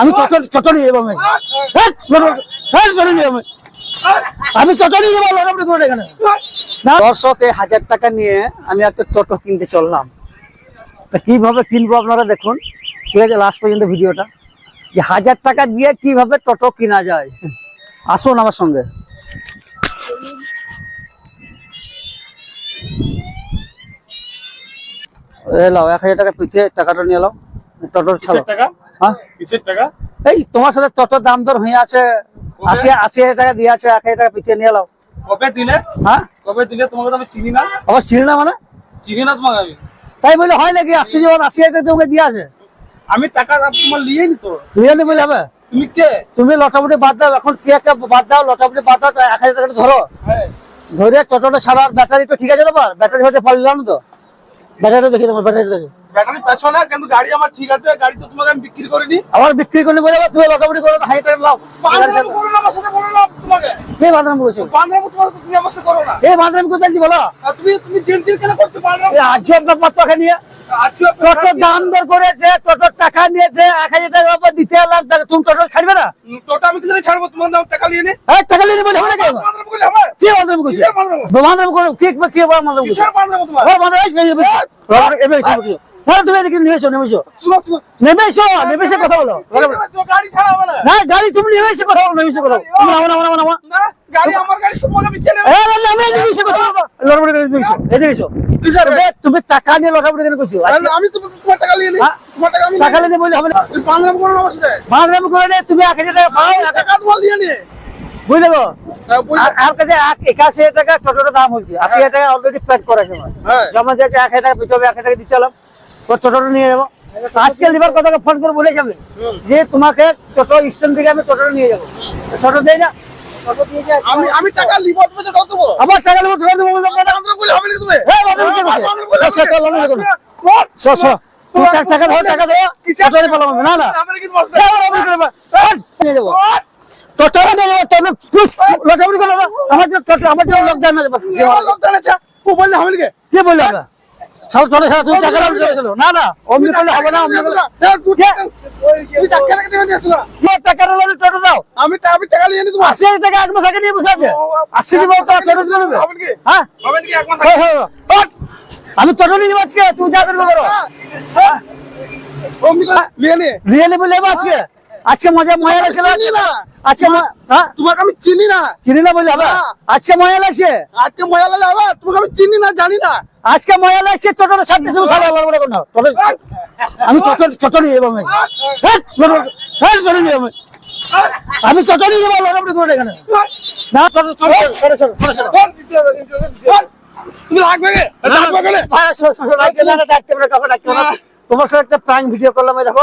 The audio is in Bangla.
আমি যাব আমি। আমি। চচড়ি যাব এই হাজার টাকা নিয়ে আমি একটা টোটো কিনতে চললাম। তা কীভাবে কিনবো আপনারা দেখুন। ঠিক আছে লাস্ট পর্যন্ত ভিডিওটা। যে হাজার টাকা দিয়ে কীভাবে টোটো কিনা যায়। আসুন আমার সঙ্গে। এক হাজার টাকা পিছিয়ে টাকাটা নিয়ে এলাও টোটোর টাকা? হ্যাঁ? কিসের টাকা? এই তোমার সাথে টোটোর দাম দর হয়ে আছে আশি আশি হাজার টাকা দিয়ে আছে এক হাজার টাকা পিছিয়ে নিয়ে এলাও কবে দিলে? হ্যাঁ? কবে দিলে? তোমাকে আমি চিনি না। আবার ছিল না মানে? চিনি না তোমাকে আমি। তাই বলে হয় নাকি? আশি যেমন আশি হাজার টাকা তোমাকে দিয়ে আছে। আমি টাকা তোমার লিয়ে নি তো নিয়ে নি বলে হবে? তুমি কে? তুমি লটামুটি বাদ দাও এখন কি একটা বাদ দাও লটামুটি বাদ দাও এক হাজার টাকা ধরো। হ্যাঁ। ধরে টোটোটা ছাড়ার ব্যাটারি তো ঠিক আছে তোমার? ব্যাটারি হতে পারলাম তো? ব্যাটারি দেখি তোমার ব্যাটারি দেখি। ব্যাটারি কিন্তু গাড়ি আমার ঠিক আছে গাড়ি তো তোমাকে আমি বিক্রি করিনি। আবার বিক্রি করলে বলে তুমি লটামুটি করো হাজার টাকা লাও বান্ধব করো না আমার সাথে বলো না তোমাকে। কে বান্ধব বলছো? বান্ধব তোমাকে তুমি আমার সাথে করো না। এ বান্ধব কোথায় দিচ্ছি বলো? তুমি তুমি জিল জিল কেন করছ বান্ধব? আজ আপনার পত্রকে নিয়ে। টোটোর দাম দর করেছে টোটোর টাকা নিয়েছে এক হাজার টাকা আবার দিতে এলাম টাকা তুমি টোটো ছাড়বে না? টোটা আমি কিছু ছাড়বো তোমার নাম টাকা লিয়ে নে। হ্যাঁ টাকা নিয়ে বলে হবে না কে করছে বান্ধব? বান্ধব ঠিক বা কে করছে তোমার? ও হ্যাঁ তুমি এদিকে কথা বলো। গাড়ি না। না গাড়ি তুমি কথা বলো কথা বলো। তুমি নামো নামো নামো। নামো গাড়ি আমার গাড়ি তোমাকে বিচ্ছে এ না নামে নেমে কথা বলো। লড়বড় করে এদিকে এসো এদিকে তুমি- তুমি টাকা নিয়ে লড়বড় করে করছ আজকে আমি তো তোমার টাকা লিয়ে হ্যাঁ? তোমার টাকা আমি টাকা নিয়ে বলে হবে না। তুমি করো না করে নে হাজার টাকা পাও। টাকা তোমার লিয়ে নি বুঝলে গো হ্যাঁ। আর কাছে একাশি টাকা টোটোর দাম হচ্ছে আশি হাজার টাকা অলরেডি করেছে হ্যাঁ। জমা দিয়েছে এক হাজার টাকা পিছনে এক হাজার টাকা দিতে এলাম তো টোটোটা নিয়ে যাব আজকে লিবার কথাকে ফোন করে বলে যাবে যে তোমাকে টোটো স্ট্যান্ড থেকে আমি টোটো নিয়ে যাব টোটো দেয় না টোটো আমি আমি টাকা লিব তুমি তো কত আবার টাকা নেব টোটো দেবো বললাম না। বান্ধব করলে হবে না তুমি হ্যাঁ, টাকা- দাও, টাকা দাও। না, না। করো। টোটোটা। আমার আমার লোক। ও কে আমরা চলো চলো চলো তুমি টাকা চলো। না না অমনি করলে হবে না অমনি করলে তুই টাকা দিয়েছিল তোমার টাকা দাও, আমি টোটো দাও। আমি টাকা নিয়ে নি তোমার আশি টাকা এক মাস আগে নিয়ে বসে আছে। আশি দিব তো টোটো দিয়ে হবে? নাকি হ্যাঁ? হবে নাকি এক মাস হ্যাঁ, হ্যাঁ, হ্যাঁ। আমি টোটো নিয়ে আজকে তুমি যা করবে করো? অমনি করে নিয়ে নে। নিয়ে নেব আজকে। আজকে মজা মজা লাগছে না? না। আজকে হ্যাঁ? তোমাকে আমি চিনি না। চিনি না বলে হবে? না। আজকে মজা লাগছে? আজকে মজা লাগলে হবে? তোমাকে আমি চিনি না জানি না। আজকে মজা লাগছে টোটোর সাথে তুমি বড় বড় করো টোটো আমি চটন চটনি যাব আমি। হ্যাঁ চটনি যাব আমি। চটনি নিয়ে যাব করে এখানে। না চটন চটন সরো চটন লাগবে না, ডাকতে আমরা না, কাউকে ডাকতে না। তোমার সাথে একটা প্রাঙ্ক ভিডিও করলাম দেখো।